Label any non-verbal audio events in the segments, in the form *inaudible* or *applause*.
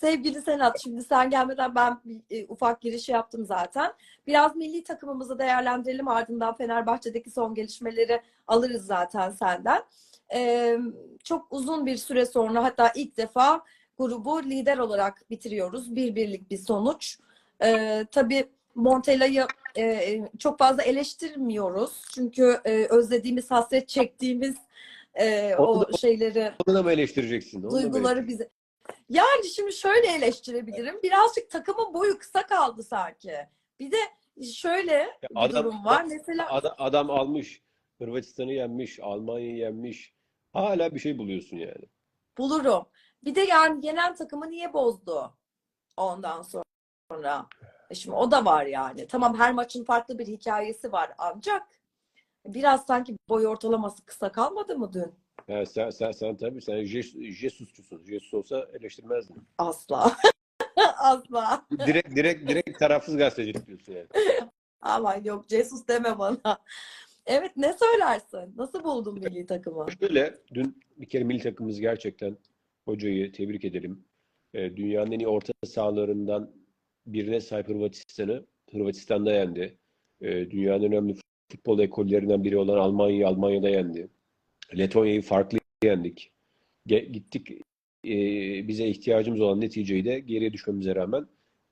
Sevgili Senat, şimdi sen gelmeden ben bir e, ufak giriş yaptım zaten. Biraz milli takımımızı değerlendirelim ardından Fenerbahçe'deki son gelişmeleri alırız zaten senden. Ee, çok uzun bir süre sonra hatta ilk defa grubu lider olarak bitiriyoruz. Bir birlik bir sonuç. Ee, tabii Montella'yı e, çok fazla eleştirmiyoruz. Çünkü e, özlediğimiz, hasret çektiğimiz e, o Onu da- şeyleri Onu da mı eleştireceksin? Onu da mı duyguları bize. Yani şimdi şöyle eleştirebilirim. Birazcık takımın boyu kısa kaldı sanki. Bir de şöyle bir adam- durum var. Mesela Adam, adam almış, Hırvatistan'ı yenmiş, Almanya'yı yenmiş. Hala bir şey buluyorsun yani. bulurum. Bir de yani yenen takımı niye bozdu ondan sonra? E Şimdi o da var yani. Tamam her maçın farklı bir hikayesi var ancak biraz sanki boy ortalaması kısa kalmadı mı dün? Ya sen, sen, sen tabii sen Je- Jesus'cusun. Jesus olsa eleştirmezdin. Asla. *laughs* Asla. Direkt direkt direkt tarafsız gazetecilik diyorsun yani. Aman yok Jesus deme bana. Evet ne söylersin? Nasıl buldun milli takımı? Şöyle, dün bir kere milli takımımız gerçekten hocayı tebrik edelim. Ee, dünyanın en iyi orta sahalarından birine sahip Hırvatistan'ı Hırvatistan'da yendi. Ee, dünyanın önemli futbol ekollerinden biri olan Almanya'yı Almanya'da yendi. Letonya'yı farklı yendik. Ge- gittik e, bize ihtiyacımız olan neticeyi de geriye düşmemize rağmen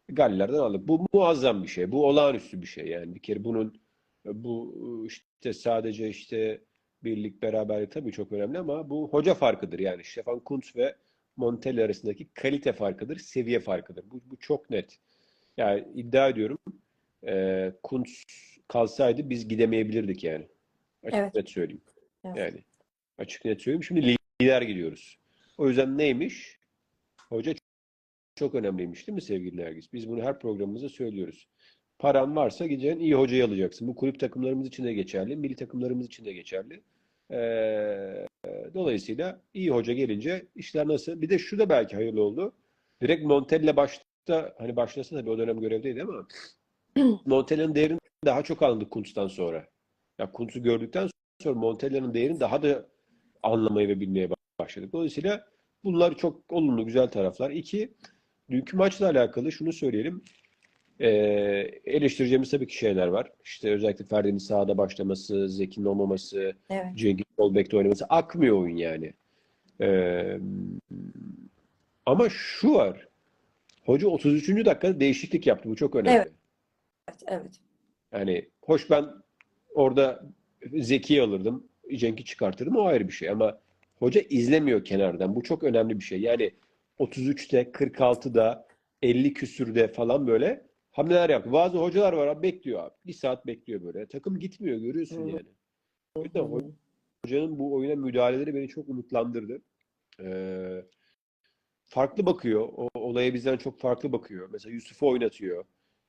Galler'den aldık. Bu muazzam bir şey. Bu olağanüstü bir şey. Yani bir kere bunun bu işte sadece işte birlik, beraberlik tabii çok önemli ama bu hoca farkıdır. Yani Stefan Kuntz ve Montella arasındaki kalite farkıdır, seviye farkıdır. Bu, bu çok net. Yani iddia ediyorum e, Kuntz kalsaydı biz gidemeyebilirdik yani. Açık Evet. net söyleyeyim. Evet. Yani açık net söyleyeyim. Şimdi lider gidiyoruz. O yüzden neymiş? Hoca çok önemliymiş değil mi sevgili Nergis? Biz bunu her programımızda söylüyoruz. Paran varsa gideceksin iyi hocayı alacaksın. Bu kulüp takımlarımız için de geçerli, milli takımlarımız için de geçerli. Ee, dolayısıyla iyi hoca gelince işler nasıl? Bir de şu da belki hayırlı oldu. Direkt Montella başta hani başlasın tabii o dönem görevdeydi ama *clears throat* Montella'nın değerini daha çok anladık Kuntz'tan sonra. Ya Kuntz'u gördükten sonra Montella'nın değerini daha da anlamaya ve bilmeye başladık. Dolayısıyla bunlar çok olumlu, güzel taraflar. İki, dünkü maçla alakalı şunu söyleyelim. Ee, eleştireceğimiz tabii ki şeyler var. İşte özellikle Ferdi'nin sahada başlaması, Zeki'nin olmaması, Evet. Cengiz sol bekte oynaması. Akmıyor oyun yani. Ee, ama şu var. Hoca 33. dakikada değişiklik yaptı. Bu çok önemli. Evet. Evet. Yani hoş ben orada Zeki'yi alırdım. Cenk'i çıkartırdım. O ayrı bir şey. Ama hoca izlemiyor kenardan. Bu çok önemli bir şey. Yani 33'te, 46'da, 50 küsürde falan böyle hamleler yaptı. Bazı hocalar var abi bekliyor abi. Bir saat bekliyor böyle. Takım gitmiyor görüyorsun Hı. yani. O yüzden ho- hocanın bu oyuna müdahaleleri beni çok umutlandırdı. Ee, farklı bakıyor. O olaya bizden çok farklı bakıyor. Mesela Yusuf'u oynatıyor.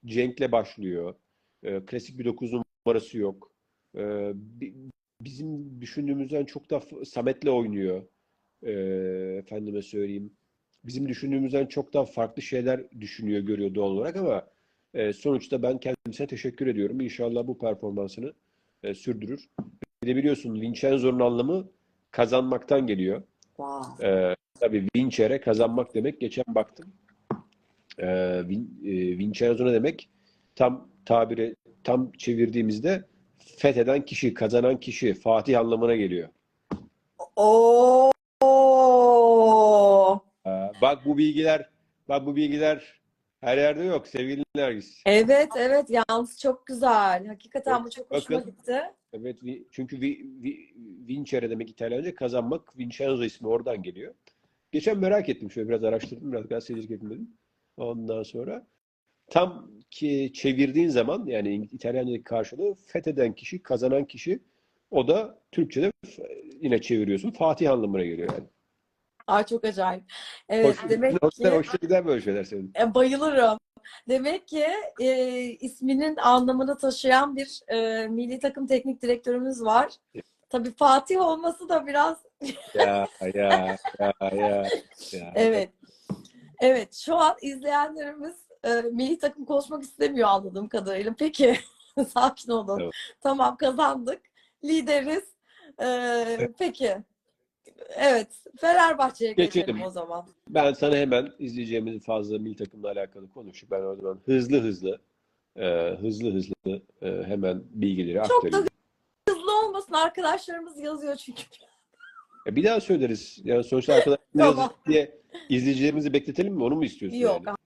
Cenk'le başlıyor. Ee, klasik bir 9 numarası yok. Ee, bi- bizim düşündüğümüzden çok da f- Samet'le oynuyor. Ee, efendime söyleyeyim. Bizim düşündüğümüzden çok daha farklı şeyler düşünüyor, görüyor doğal olarak ama e, sonuçta ben kendisine teşekkür ediyorum. İnşallah bu performansını e, sürdürür. Bir de biliyorsun Vincenzo'nun anlamı kazanmaktan geliyor. Wow. Ee, tabii Vincere kazanmak demek. Geçen baktım. Ee, Vin, e, Vincenzo ne demek? Tam tabiri tam çevirdiğimizde fetheden kişi, kazanan kişi, Fatih anlamına geliyor. Oo. Ee, bak bu bilgiler, bak bu bilgiler her yerde yok sevgili Nergis. Evet evet yalnız çok güzel. Hakikaten bu çok hoşuma Bakın. gitti. Evet, çünkü vi, vi, Vincere demek İtalyanca kazanmak. Vincenzo ismi oradan geliyor. Geçen merak ettim şöyle biraz araştırdım, biraz gazetecilik ettim dedim. Ondan sonra tam ki çevirdiğin zaman yani İtalyanca'daki karşılığı fetheden kişi, kazanan kişi o da Türkçe'de yine çeviriyorsun. Fatih anlamına geliyor yani. Aa, çok acayip. Evet Hoş, demek hoşuna, ki hoşuna gider böyle şeyler senin. E, bayılırım. Demek ki e, isminin anlamını taşıyan bir e, milli takım teknik direktörümüz var. Tabii Fatih olması da biraz Ya ya ya ya. ya. *laughs* evet. Evet şu an izleyenlerimiz e, milli takım konuşmak istemiyor anladığım kadarıyla. Peki *laughs* sakin olun. Evet. Tamam kazandık. Lideriz. E, peki Evet, Fenerbahçe'ye geçelim Geçelim. o zaman. Ben sana hemen izleyeceğimiz fazla milli takımla alakalı konuşup ben o zaman hızlı hızlı e, hızlı hızlı e, hemen bilgileri Çok da aktarayım. hızlı olmasın arkadaşlarımız yazıyor çünkü. Ya bir daha söyleriz. Yani sonuçta arkadaşlar *laughs* Tamam. diye izleyicilerimizi bekletelim mi? Onu mu istiyorsun Yok. yani?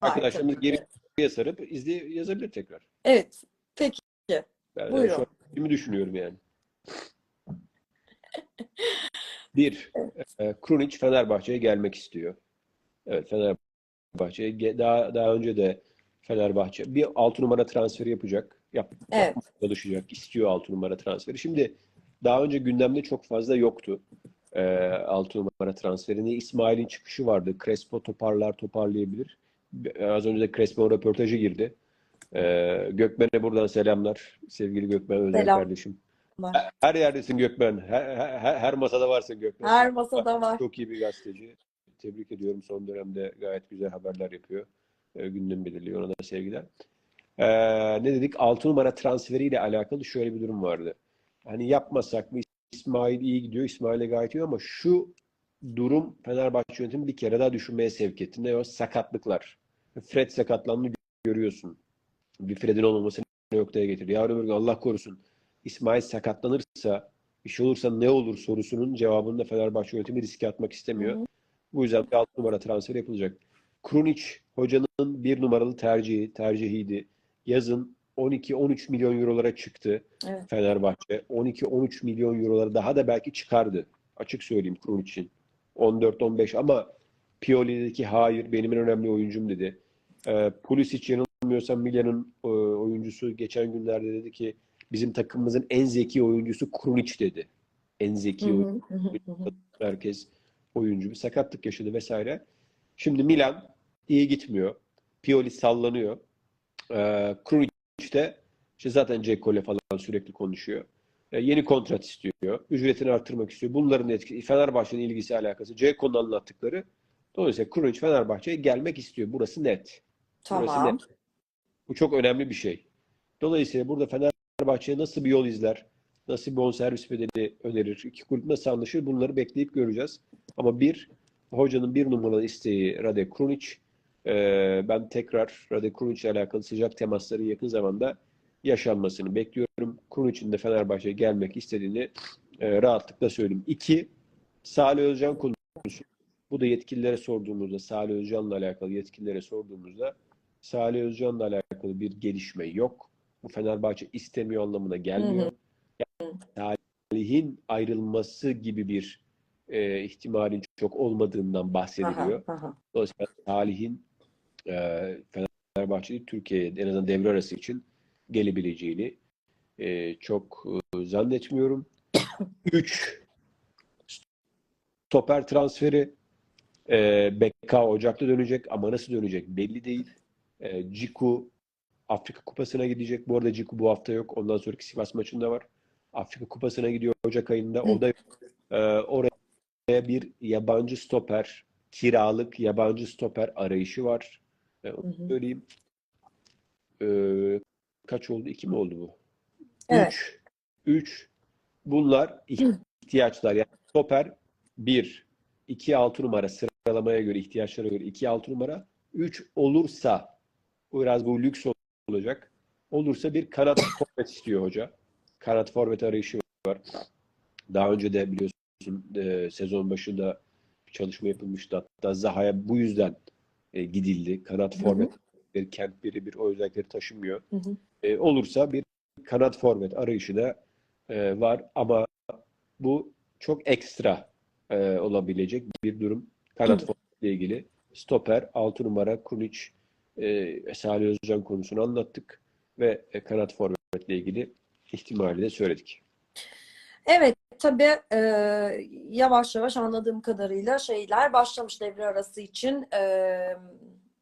Arkadaşlarımız ki. geriye sarıp izle, yazabilir tekrar. Evet, peki. Ben Buyurun. şu an düşünüyorum yani. *laughs* Bir, e, Krunic Fenerbahçe'ye gelmek istiyor. Evet, Fenerbahçe'ye ge- daha daha önce de Fenerbahçe bir 6 numara transferi yapacak. Yap, Evet. yapmaya çalışacak. istiyor 6 numara transferi. Şimdi daha önce gündemde çok fazla yoktu. E, 6 numara transferini İsmail'in çıkışı vardı. Crespo toparlar toparlayabilir. Az önce de Crespo röportajı girdi. Ee, Gökmen'e buradan selamlar. Sevgili Gökmen Özel Selam. kardeşim. Her yerdesin Gökmen. Her, her, her masada varsın Gökmen. Her masada var. Çok iyi bir gazeteci. Tebrik ediyorum. Son dönemde gayet güzel haberler yapıyor. Ee, gündem belirliyor. Ona da sevgiler. Ee, ne dedik? 6 numara transferiyle alakalı şöyle bir durum vardı. Hani yapmasak mı? İsmail iyi gidiyor. İsmail'e gayet iyi ama şu durum Fenerbahçe yönetimi bir kere daha düşünmeye sevk etti. Ne o? Sakatlıklar. Fred sakatlandığını görüyorsun. Bir Fred'in olmaması ne noktaya getirdi. Yarın öbür gün Allah korusun İsmail sakatlanırsa bir şey olursa ne olur sorusunun cevabını da Fenerbahçe yönetimi riske atmak istemiyor. Hı. Bu yüzden bir 6 numara transfer yapılacak. Krunic hocanın bir numaralı tercihi, tercihiydi. Yazın 12-13 milyon eurolara çıktı Evet. Fenerbahçe. 12-13 milyon eurolara daha da belki çıkardı. Açık söyleyeyim Krunic'in. 14-15 ama Pioli dedi ki hayır benim en önemli oyuncum dedi. Ee, Pulisic yanılmıyorsam Milan'ın e, oyuncusu geçen günlerde dedi ki bizim takımımızın en zeki oyuncusu Krunic dedi. En zeki oyuncu herkes oyuncu bir sakatlık yaşadı vesaire. Şimdi Milan iyi gitmiyor. Pioli sallanıyor. Ee, Krunic de işte zaten Dzeko ile falan sürekli konuşuyor. Ee, yeni kontrat istiyor. Ücretini arttırmak istiyor. Bunların etkisi, Fenerbahçe'nin ilgisi alakası. Ceko'nun anlattıkları. Dolayısıyla Krunic Fenerbahçe'ye gelmek istiyor. Burası net. Burası Tamam. net. Bu çok önemli bir şey. Dolayısıyla burada Fenerbahçe'ye nasıl bir yol izler? Nasıl bir bonservis bedeli önerir? İki kulüp nasıl anlaşır? Bunları bekleyip göreceğiz. Ama bir, hocanın bir numaralı isteği Rade Krunic. Ee, ben tekrar Rade Krunic ile alakalı sıcak temasların yakın zamanda yaşanmasını bekliyorum. Krunic'in de Fenerbahçe'ye gelmek istediğini e, rahatlıkla söyleyeyim. İki, Salih Özcan konusu. Bu da yetkililere sorduğumuzda, Salih Özcan'la alakalı yetkililere sorduğumuzda Salih Özcan'la alakalı bir gelişme yok. Bu Fenerbahçe istemiyor anlamına gelmiyor. Yani Salih'in ayrılması gibi bir e, ihtimalin çok olmadığından bahsediliyor. Aha, aha. Dolayısıyla Salih'in e, Fenerbahçe'yi Türkiye'ye en azından devre arası için gelebileceğini e, çok e, zannetmiyorum. *coughs* 3 stoper transferi e, Bekka Ocak'ta dönecek ama nasıl dönecek belli değil. E, Ciku Afrika Kupası'na gidecek. Bu arada Ciku bu hafta yok. Ondan sonraki Sivas maçında var. Afrika Kupası'na gidiyor Ocak ayında. O da e, oraya bir yabancı stoper, kiralık yabancı stoper arayışı var. E, onu söyleyeyim. E, kaç oldu? İki mi oldu bu? Evet. Üç. Üç. Bunlar *clears throat* ihtiyaçlar. Yani stoper bir, iki altı numara sıralamaya göre, ihtiyaçlara göre iki altı numara. Üç olursa bu biraz bu lüks olacak. Olursa bir kanat *coughs* forvet istiyor hoca. Kanat forvet arayışı var. Daha önce de biliyorsun e, sezon başında bir çalışma yapılmıştı. Hatta Zaha'ya bu yüzden e, gidildi. Kanat forvet bir kent biri bir o özellikleri taşımıyor. Hı hı. E, olursa bir kanat forvet arayışı da e, var ama bu çok ekstra e, olabilecek bir durum. Kanat forvetle ilgili. Stoper, 6 numara, Krunic, e, Salih Özcan konusunu anlattık ve e, kanat forvetle ilgili ihtimali de söyledik. Evet, tabii e, yavaş yavaş anladığım kadarıyla şeyler başlamış devre arası için E,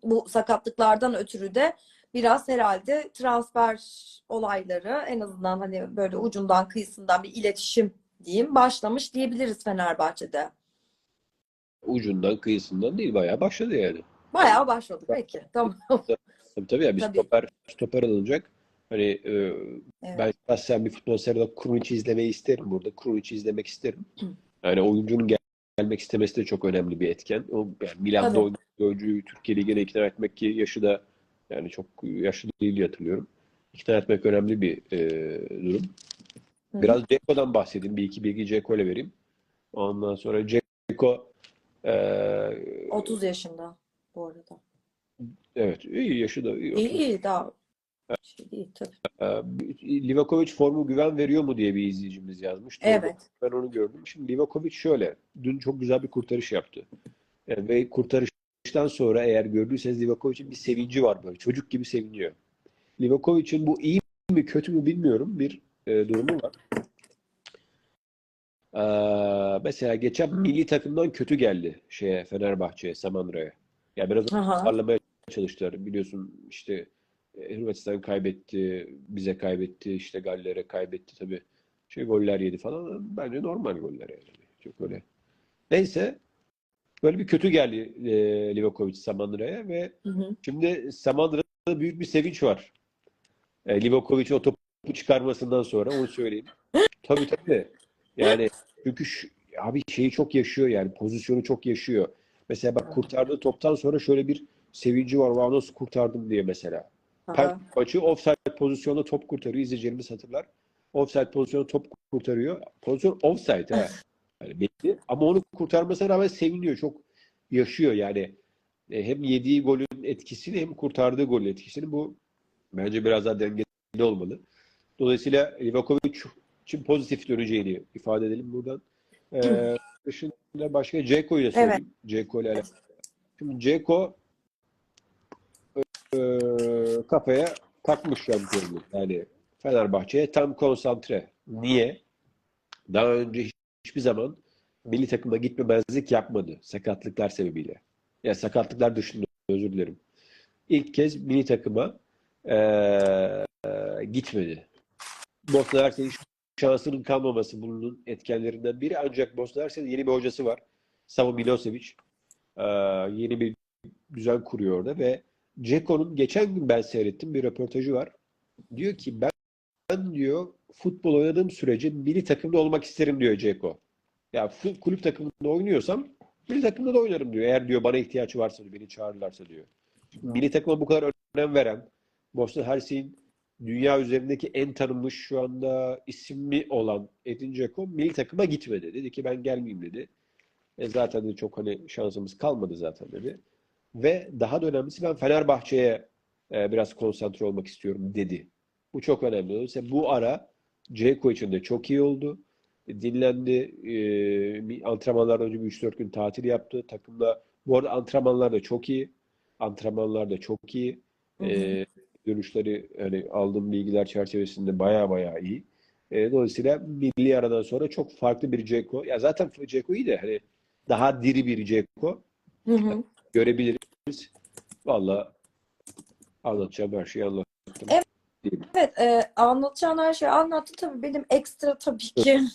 bu sakatlıklardan ötürü de biraz herhalde transfer olayları en azından hani böyle ucundan kıyısından bir iletişim diyeyim başlamış diyebiliriz Fenerbahçe'de. Ucundan kıyısından değil bayağı başladı yani. Bayağı başladı. Peki, tamam. Tabii tabii ya bir Tabii. stoper, stoper alınacak. Hani e, Evet. ben şahsen bir futbol seyreden Krunic'i izlemeyi isterim burada. Krunic'i izlemek isterim. Yani oyuncunun gel- gelmek istemesi de çok önemli bir etken. O yani Milan'da oynayan oyuncuyu Türkiye Ligi'ne ikna etmek ki yaşı da yani çok yaşlı değil hatırlıyorum. İkna etmek önemli bir e, durum. Biraz Ceko'dan bahsedeyim. Bir iki bilgi Ceko ile vereyim. Ondan sonra Ceko e, 30 yaşında bu arada. evet iyi yaşı da iyi. İyi iyi daha şey değil tabii. Ee, Livakovic formu güven veriyor mu diye bir izleyicimiz yazmış. Evet. Ben onu gördüm. Şimdi Livakovic şöyle. Dün çok güzel bir kurtarış yaptı. Yani ve kurtarıştan sonra eğer gördüyseniz Livakovic'in bir sevinci var böyle. Çocuk gibi seviniyor. Livakovic'in bu iyi mi kötü mü bilmiyorum bir e, durumu var. Ee, mesela geçen milli takımdan kötü geldi şeye Fenerbahçe'ye, Samandıra'ya. Ya biraz Aha. çalıştılar. Biliyorsun işte e, Hırvatistan kaybetti, bize kaybetti, işte Galler'e kaybetti tabii. Şey goller yedi falan. Bence normal goller yani. Çok öyle. Neyse böyle bir kötü geldi e, Livakovic Samandıra'ya ve Hı hı. şimdi Samandıra'da büyük bir sevinç var. E, Livakovic'in o topu çıkarmasından sonra onu söyleyeyim. Tabii tabii. Yani çünkü şu- abi şeyi çok yaşıyor yani pozisyonu çok yaşıyor. Mesela bak kurtardığı toptan sonra şöyle bir sevinci var. Vay nasıl kurtardım diye mesela. Aha. Maçı offside pozisyonda top kurtarıyor. İzleyicilerimiz hatırlar. Offside pozisyonda top kurtarıyor. Pozisyon offside ha. *laughs* Yani belli. Ama onu kurtarmasına rağmen seviniyor. Çok yaşıyor yani. E, Hem yediği golün etkisini hem kurtardığı golün etkisini bu bence biraz daha dengeli olmalı. Dolayısıyla Livakovic için pozitif döneceğini ifade edelim buradan. Ee, *clears throat* dışında başka Ceko'yu da söyleyeyim. Ceko ile alakalı. Şimdi Ceko e, kafaya takmış şampiyonluğu. Yani Fenerbahçe'ye tam konsantre. Niye? Daha önce hiç- hiçbir zaman milli takıma gitmemezlik yapmadı. Sakatlıklar sebebiyle. Ya sakatlıklar dışında özür dilerim. İlk kez milli takıma e, e, gitmedi. Bosna Hersek'in şansının kalmaması bunun etkenlerinden biri. Ancak Bosna Hersek'in yeni bir hocası var. Savo Milosevic. E, yeni bir düzen kuruyor orada ve Ceko'nun geçen gün ben seyrettim bir röportajı var. Diyor ki ben, ben diyor futbol oynadığım sürece milli takımda olmak isterim diyor Ceko. Ya fu- kulüp takımında oynuyorsam milli takımda da oynarım diyor. Eğer diyor bana ihtiyaç varsa diyor, beni çağırırlarsa diyor. Milli takıma bu kadar önem veren Bosna Hersek'in dünya üzerindeki en tanınmış şu anda ismi olan Edin Dzeko milli takıma gitmedi. Dedi ki ben gelmeyeyim dedi. E zaten de çok hani şansımız kalmadı zaten dedi. Ve daha da önemlisi ben Fenerbahçe'ye e, biraz konsantre olmak istiyorum dedi. Bu çok önemli. Dolayısıyla bu ara Ceko için de çok iyi oldu. E, Dinlendi. E, antrenmanlardan önce bir 3-4 gün tatil yaptı. Takımda bu arada antrenmanlar da çok iyi. Antrenmanlar da çok iyi. Hı hı. E, dönüşleri hani aldığım bilgiler çerçevesinde baya baya iyi. E, dolayısıyla milli aradan sonra çok farklı bir Ceko. Ya zaten Ceko iyi de hani daha diri bir Ceko Hı hı. görebiliriz. Valla anlatacağım her şeyi anlattım. Evet. Evet, e, anlatacağın her şeyi anlattı tabii. Benim ekstra tabii ki. *laughs*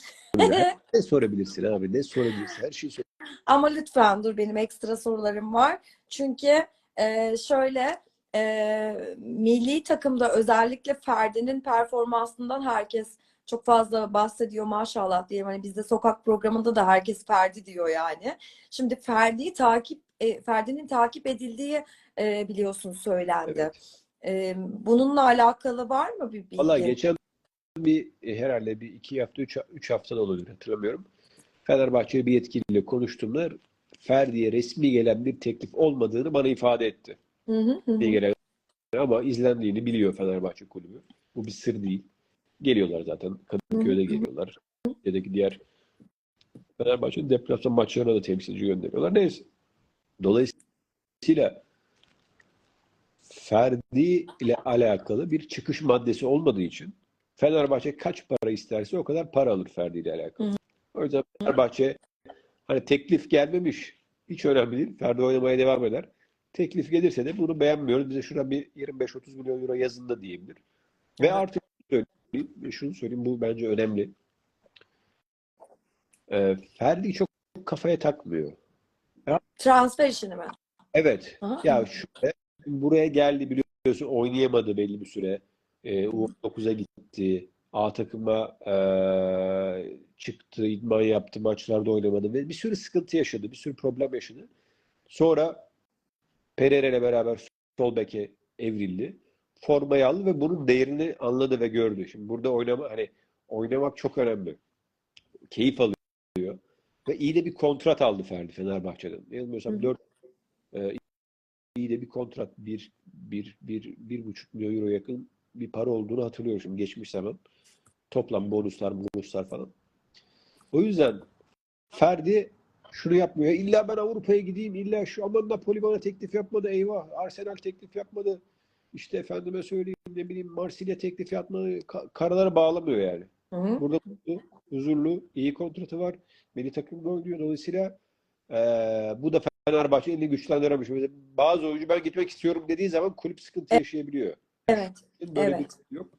Ne sorabilirsin abi? Ne sorabilirsin? Her şeyi sor. Ama lütfen dur benim ekstra sorularım var. Çünkü e, şöyle e, milli takımda özellikle Ferdi'nin performansından herkes çok fazla bahsediyor maşallah diyelim. Hani bizde sokak programında da herkes Ferdi diyor yani. Şimdi Ferdi'yi takip e, Ferdi'nin takip edildiği e, biliyorsun söylendi. Evet. E, bununla alakalı var mı bir bilgi? Valla geçen bir e, herhalde bir iki hafta, üç, üç hafta da olabilir hatırlamıyorum. Fenerbahçe bir yetkiliyle konuştuğumda Ferdi'ye resmi gelen bir teklif olmadığını bana ifade etti. Hı hı hı. Resmi gelen ama izlendiğini biliyor Fenerbahçe kulübü. Bu bir sır değil. Geliyorlar zaten. Kadıköy'de geliyorlar. Türkiye'deki diğer Fenerbahçe'nin deplasman maçlarına da temsilci gönderiyorlar. Neyse. Dolayısıyla Ferdi ile alakalı bir çıkış maddesi olmadığı için Fenerbahçe kaç para isterse o kadar para alır Ferdi ile alakalı. O yüzden Fenerbahçe hani teklif gelmemiş hiç önemli değil. Ferdi oynamaya devam eder. Teklif gelirse de bunu beğenmiyoruz. Bize şuna bir 25-30 milyon euro yazın da diyebilir. Ve Evet. artık söyleyeyim, ve şunu söyleyeyim bu bence önemli. Ee, Ferdi çok kafaya takmıyor. Transfer işini mi? Evet. Aha. Ya şöyle buraya geldi biliyorsun oynayamadı belli bir süre. Ee, U9'a gitti. A takıma eee, çıktı, idman yaptı, maçlarda oynamadı ve bir sürü sıkıntı yaşadı, bir sürü problem yaşadı. Sonra Pereira ile beraber sol beke evrildi. Formayı aldı ve bunun değerini anladı ve gördü. Şimdi burada oynama hani oynamak çok önemli. Keyif alıyor. Ve iyi de bir kontrat aldı Ferdi Fenerbahçe'den. Yanılmıyorsam Hı. 4 iyi de bir kontrat. Bir, bir, bir, bir buçuk milyon euro yakın bir para olduğunu hatırlıyorum şimdi geçmiş zaman. Toplam bonuslar, bonuslar falan. O yüzden Ferdi şunu yapmıyor. İlla ben Avrupa'ya gideyim. illa şu aman Napoli bana teklif yapmadı. Eyvah. Arsenal teklif yapmadı. İşte efendime söyleyeyim ne bileyim Marsilya teklif yapmadı. Ka- karalara bağlamıyor yani. Hı hı. Burada mutlu, huzurlu, iyi kontratı var. Milli takımda oynuyor. Dolayısıyla eee, bu da Fenerbahçe elini güçlendiremiş. Mesela bazı oyuncu ben gitmek istiyorum dediği zaman kulüp sıkıntı yaşayabiliyor. Evet. Böyle Evet. bir yok.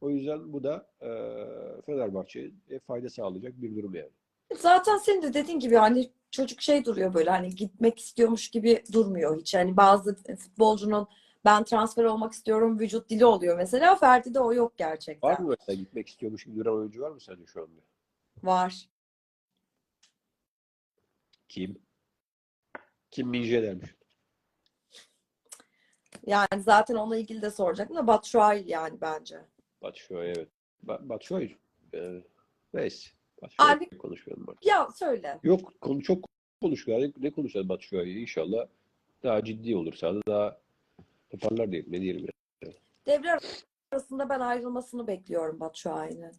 O yüzden bu da eee Fenerbahçe'ye fayda sağlayacak bir durum yani. Zaten senin de dediğin gibi hani çocuk şey duruyor böyle hani gitmek istiyormuş gibi durmuyor hiç. Hani bazı futbolcunun ben transfer olmak istiyorum vücut dili oluyor mesela. Ferdi'de o yok gerçekten. Var mı mesela gitmek istiyormuş gibi duran oyuncu var mı sence şu anda? Var. Kim? Kim Minje dermiş. Yani zaten onunla ilgili de soracaktım da Batshuayi yani bence. Batshuayi evet. Ba Batshuayi. Eee, neyse. Batshuayi Abi- konuşmayalım artık. Ya söyle. Yok konu çok konuşuyor. Ne, konuşacağız Batshuayi? İnşallah daha ciddi olur sahada daha toparlar diyelim. Ne diyelim ya. Devre arasında ben ayrılmasını bekliyorum Batshuayi'nin.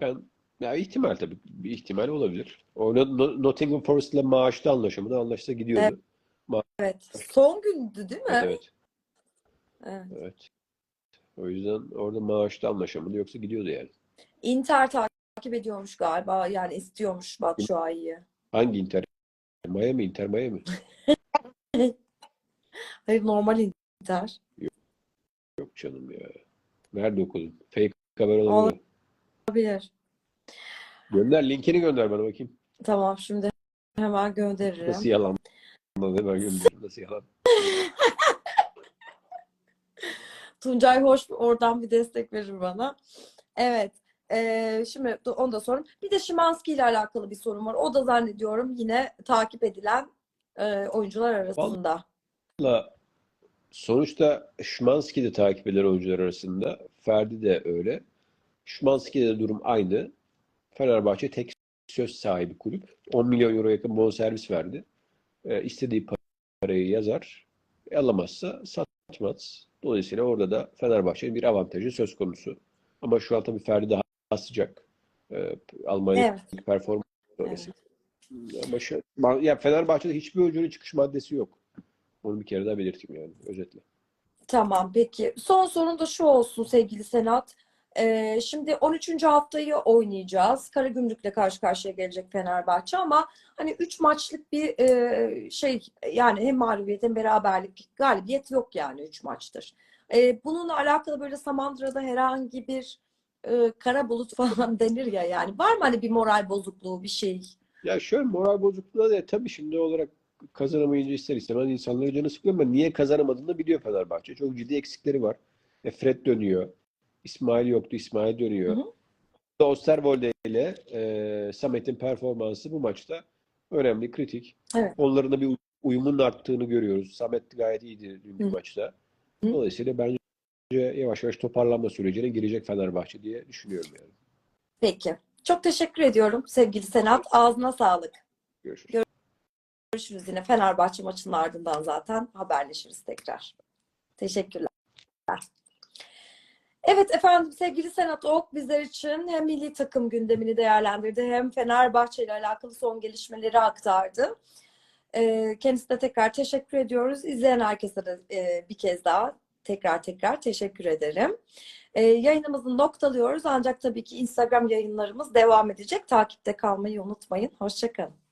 Ben ya ihtimal tabii bir ihtimal olabilir. O No- No- Nottingham Forest'la maaşta anlaşamadı. Anlaşsa gidiyordu. Evet. Son gündü değil mi? Evet, Evet. evet. O yüzden orada maaşta anlaşamadı. Yoksa gidiyordu yani. Inter takip ediyormuş galiba. Yani istiyormuş Batshuayi'yi. Hangi Inter? Miami, Inter Miami. *laughs* Hayır normal Inter. Yok canım ya. Nerede okudun? Fake haber olabilir. Olabilir. Gönder linkini gönder bana bakayım. Tamam şimdi hemen gönderirim. Nasıl yalan? Hemen gönder. Nasıl yalan? *laughs* Tuncay hoş oradan bir destek verir bana. Evet. Ee, şimdi onu da sorayım. Bir de Szymanski ile alakalı bir sorun var. O da zannediyorum yine takip edilen e, oyuncular arasında. Valla sonuçta Szymanski de takip eden oyuncular arasında. Ferdi de öyle. Szymanski'de de durum aynı. Fenerbahçe tek söz sahibi kulüp. 10 milyon euro yakın bonservis verdi. E, istediği parayı yazar. E, alamazsa satmaz. Dolayısıyla orada da Fenerbahçe'nin bir avantajı söz konusu. Ama şu an tabii Ferdi daha sıcak. E, Almanya'daki performans sonrası. Ama şu- ya Fenerbahçe'de hiçbir oyuncunun çıkış maddesi yok. Onu bir kere daha belirteyim yani özetle. Tamam peki. Son sorun da şu olsun sevgili Senat. Ee, şimdi 13. haftayı oynayacağız. Karagümrük'le karşı karşıya gelecek Fenerbahçe ama hani 3 maçlık bir e, şey yani hem mağlubiyet hem beraberlik galibiyet yok yani 3 maçtır. Ee, bununla alakalı böyle Samandıra'da herhangi bir e, kara bulut *laughs* falan denir ya yani. Var mı hani bir moral bozukluğu bir şey? Ya şöyle moral bozukluğu da tabii şimdi olarak kazanamayınca ister istemez insanların canı sıkılıyor ama niye kazanamadığını da biliyor Fenerbahçe. Çok ciddi eksikleri var. E, Fred dönüyor. İsmail yoktu. İsmail dönüyor. Hı hı. Osterwolde ile e, Samet'in performansı bu maçta önemli, kritik. Evet. Onların da bir uy- uyumun arttığını görüyoruz. Samet gayet iyiydi dünkü Hı. maçta. Dolayısıyla bence yavaş yavaş toparlanma sürecine girecek Fenerbahçe diye düşünüyorum yani. Peki. Çok teşekkür ediyorum sevgili Senat. Ağzına sağlık. Görüşürüz. Görüşürüz yine Fenerbahçe maçının ardından zaten haberleşiriz tekrar. Teşekkürler. Evet efendim sevgili Senat Ok bizler için hem milli takım gündemini değerlendirdi hem Fenerbahçe ile alakalı son gelişmeleri aktardı. Ee, Kendisine tekrar teşekkür ediyoruz. İzleyen herkese de e, bir kez daha tekrar tekrar teşekkür ederim. Ee, Yayınımızı noktalıyoruz ancak tabii ki Instagram yayınlarımız devam edecek. Takipte kalmayı unutmayın. Hoşçakalın.